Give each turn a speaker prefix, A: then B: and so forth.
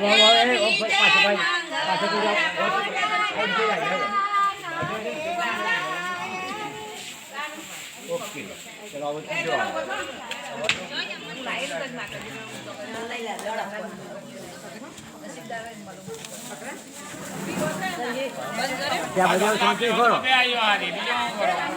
A: okay ચલો
B: હવે જો
C: ત્યાં બધા શાંતિ કરો